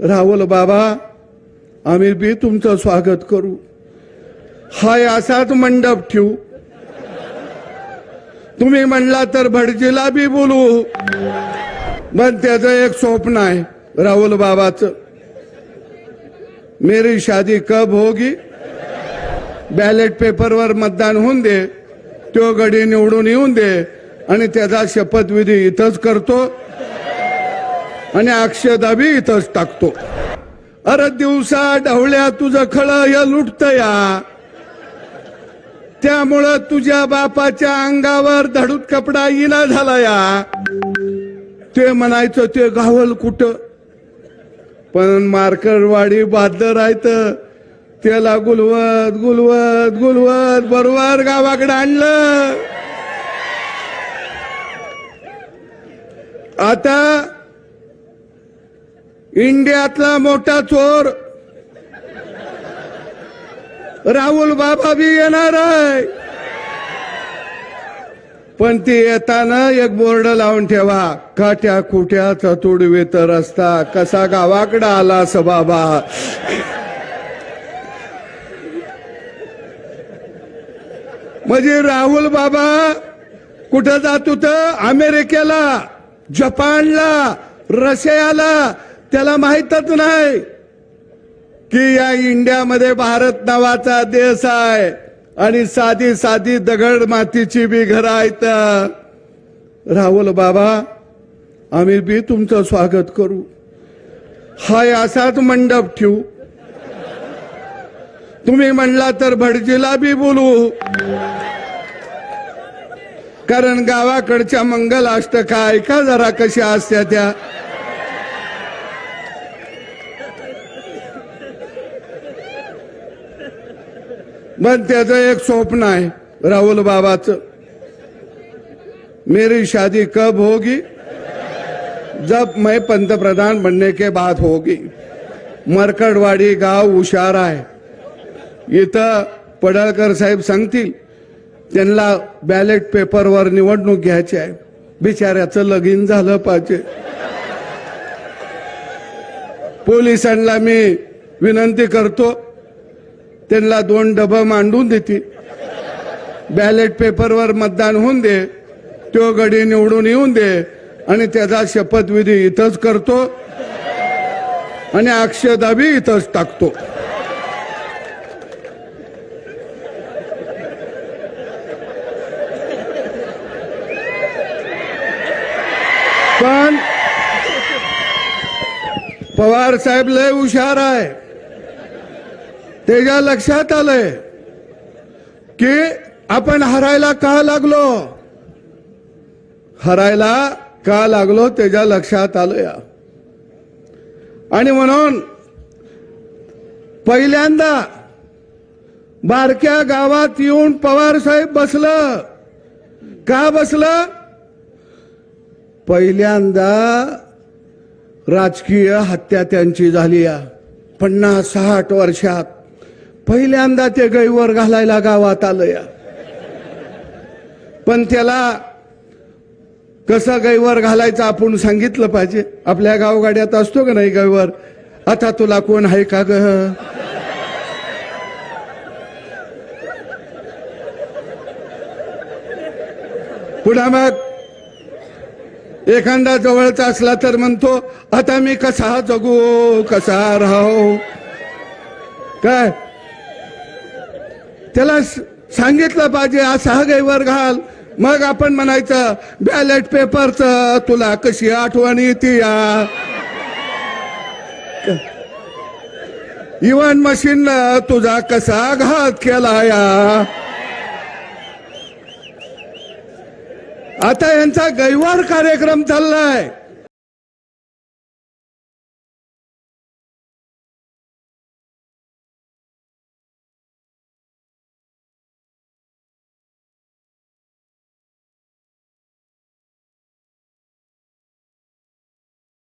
रावल बाबा आम्ही बी तुमचं स्वागत करू. हाय असाच मंडप ठेवू. तुम्ही म्हणला तर भटजीला बी बोलू. पण त्याचं एक स्वप्न आहे राहुल बाबाचं. मेरी शादी कब होगी? बॅलेट पेपरवर मतदान होऊन दे. तो गडी निवडून येऊन दे. आणि त्याचा शपथविधी इथंच करतो. आणि अक्षदाबी इथंच टाकतो. अरे दिवसा ढवळ्या तुझं खळ या लुटत या. त्यामुळं तुझ्या बापाच्या अंगावर धडूत कपडा इना झाला या. ते म्हणायचं ते गावल कुठं? पण मार्करवाडी बादर राहतं त्याला गुलवत गुलवत गुलवत बरोबर गावाकडे आणलं. आता इंडियातला मोठा चोर. राहुल बाबा बी येणार आहे. पण ते येताना एक बोर्ड लावून ठेवा. काट्या कुट्या चतुडवे तर रस्ता. कसा गावाकडे आला असं बाबा. म्हणजे राहुल बाबा कुठं जात होत? अमेरिकेला जपानला रशियाला त्याला माहीतच नाही की या इंडियामध्ये भारत नावाचा देश आहे आणि साधी साधी दगड मातीची बी घरं आहेत. राहुल बाबा आम्ही बी तुमचं स्वागत करू. हाय असाच मंडप ठेवू. तुम्ही म्हणला तर भटजीला बी बोलू. कारण गावाकडच्या मंगल अष्टका ऐका जरा कशा असत्या त्या. पण त्याचं एक स्वप्न आहे राहुल बाबाचं. मेरी शादी कब होगी? जब मैं पंतप्रधान बनने के बाद होगी. मरकडवाडी गाव हुशार आहे. इथं पडळकर साहेब सांगतील त्यांना बॅलेट पेपरवर निवडणूक घ्यायची आहे. बिचाऱ्याचं लगीन झालं पाहिजे. पोलिसांना मी विनंती करतो त्यांना दोन डबं मांडून देतील. बॅलेट पेपरवर मतदान होऊन दे तो गडी निवडून येऊन दे आणि त्याचा शपथविधी इथंच करतो आणि अक्षदाबी इथंच टाकतो. पण पवार साहेब लय हुशार आहे. त्याच्या लक्षात आलंय की आपण हरायला का लागलो? हरायला का लागलो त्याच्या लक्षात आलं या आणि म्हणून पहिल्यांदा बारक्या गावात येऊन पवार साहेब बसलं. का बसलं? पहिल्यांदा राजकीय हत्या त्यांची झाली या पन्नास साठ वर्षात. पहिल्यांदा ते गैवर घालायला गावात आलं या. पण त्याला कसं गैवर घालायचं आपण सांगितलं पाहिजे. आपल्या गावगाड्यात असतो का नाही गैवर आता तुला कोण आहे का ग? पुन्हा मग एखादा जवळचा असला तर म्हणतो आता मी कसा जगू? कसा राहू? काय? त्याला सांगितलं पाहिजे असा गैवर घाल. मग आपण म्हणायचं बॅलेट पेपरचं तुला कशी आठवण येते या? इव्हन मशीननं तुझा कसा घात केला या? आता यांचा गैवार कार्यक्रम चाललाय.